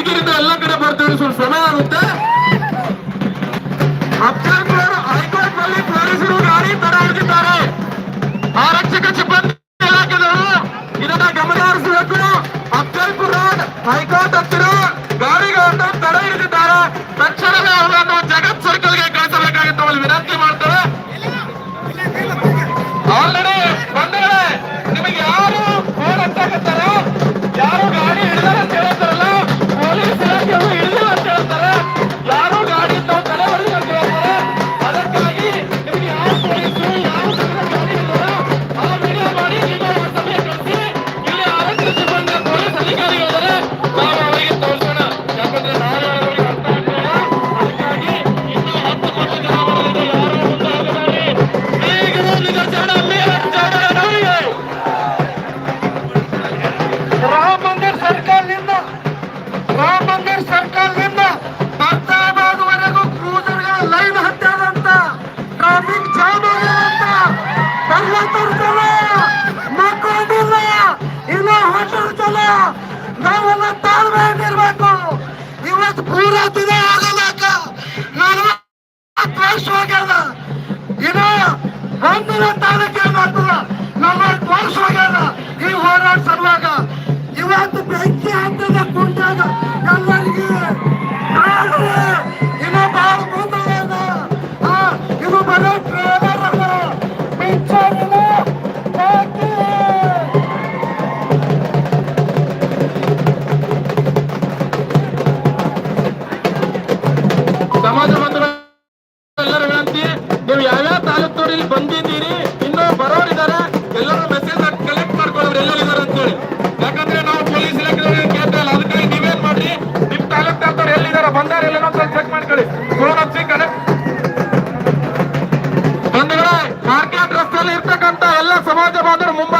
ಯಾದಗಿರಿಂದ ಎಲ್ಲ ಕಡೆ ಬರ್ತೀವಿ, ಸ್ವಲ್ಪ ಸಮಯ ಆಗುತ್ತೆ. ಹೈಕೋರ್ಟ್ನಲ್ಲಿ ಪೊಲೀಸರು ಗಾಡಿ ತಡೆ ಆರಕ್ಷಕ ಸಿಬ್ಬಂದಿ ಇದನ್ನ ಗಮನ ಹರಿಸಬೇಕು ಹೈಕೋರ್ಟ್ ಹತ್ತಿರ ಗಾಡಿಗಳನ್ನು ತಡೆ ಹಿಡಿದಿದ್ದಾರೆ. ತಕ್ಷಣವೇ ಅವರನ್ನು ಜಗತ್ ಸರ್ಕಲ್ಗೆ ಕಳಿಸಬೇಕಾಗಿತ್ತು. ಅಲ್ಲಿ ವಿನಂತಿ ಮಾಡ್ತೇವೆ ಜನ ಮಕ್ಕಳಿಲ್ಲ ಇನ್ನು ಹೊಟ್ಟರು ತಾಳ್ಮೆ ನಾವೆಲ್ಲ ತಾಳ್ಮೆಯಾಗಿರ್ಬೇಕು ಇವತ್ತು ಪೂರಾ ದಿನ ಆಗಲಾಕ ನಲವತ್ತು ವರ್ಷ ಹೋಗ್ಯದ ಇನ್ನು ಒಂದಿನ ತಾರೀಕು ಏನಾಗ್ತದ ನಲವತ್ತು ವರ್ಷ ಹೋಗ್ಯದ ಈ ಹೋರಾಟ ಸಲುವಾಗ. ಇವತ್ತು ಬೆಂಕಿ ಹತ್ತದ ಕುಂಟಾಗ ಎಲ್ಲರಿಗೆ ಇನ್ನು ಬಹಳ ಮುಂದೆ ಇದು. ಬರೋ ಟ್ರೇಲರ್ ಪಿಕ್ಚರ್ ನೀವು ಯಾವ್ಯಾವ ಇಲ್ಲಿ ಬಂದಿದ್ದೀರಿ, ಇನ್ನೂ ಬರೋರಿದ್ದಾರೆ, ಎಲ್ಲರೂ ಮೆಸೇಜ್ ಕಲೆಕ್ಟ್ ಮಾಡ್ಕೊಳ್ಳೋರು ಎಲ್ಲರಿದ್ದಾರೆ ಅಂತೇಳಿ. ಯಾಕಂದ್ರೆ ನಾವು ಪೊಲೀಸ್ ಇಲಾಖೆ ಇಲ್ಲ, ಅದಕ್ಕಾಗಿ ನೀವೇನ್ ಮಾಡ್ರಿ? ನಿಮ್ ತಾಲೂಕ್ದವ್ರು ಎಲ್ಲಿದ್ದಾರೆ ಬಂದಾರ ಎಲ್ಲ ಅಂತ ಚೆಕ್ ಮಾಡ್ಕೊಳ್ಳಿ. ಫೋನ್ ಹಚ್ಚಿ ಕನೆಕ್ಟ್ ಬಂಧುಗಳೇ ಮಾರ್ಕೆಟ್ ರಸ್ತೆಯಲ್ಲಿ ಇರ್ತಕ್ಕಂತ ಎಲ್ಲ ಸಮಾಜ ಬಾಂಧವರು ಮುಂಭಾಗದಲ್ಲಿ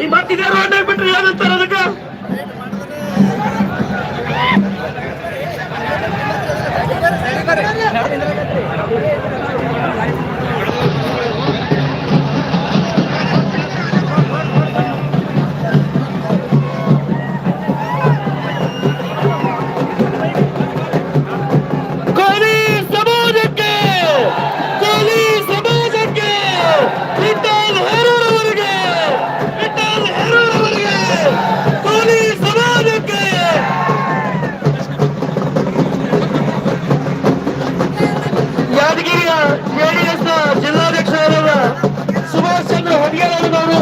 ಈ ಮತ್ತಿದೆ ರೋಡ್ ಬಿಟ್ರಿ? ಏನಂತಾರೆ ಅದಕ್ಕೆ? ಜೆಡಿಎಸ್ ಜಿಲ್ಲಾಧ್ಯಕ್ಷರಾದ ಸುಭಾಷ್ ಚಂದ್ರ ಹೊಡಿಗೆರವರು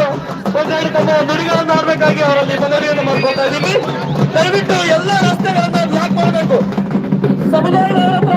ಒಂದೆರಡು ತಮ್ಮ ನುಡಿಗಳನ್ನು ಆಡಬೇಕಾಗಿ ಅವರಲ್ಲಿ ಮನವಿಯನ್ನು ಮಾಡ್ಕೊತಾ ಇದ್ದೀವಿ. ದಯವಿಟ್ಟು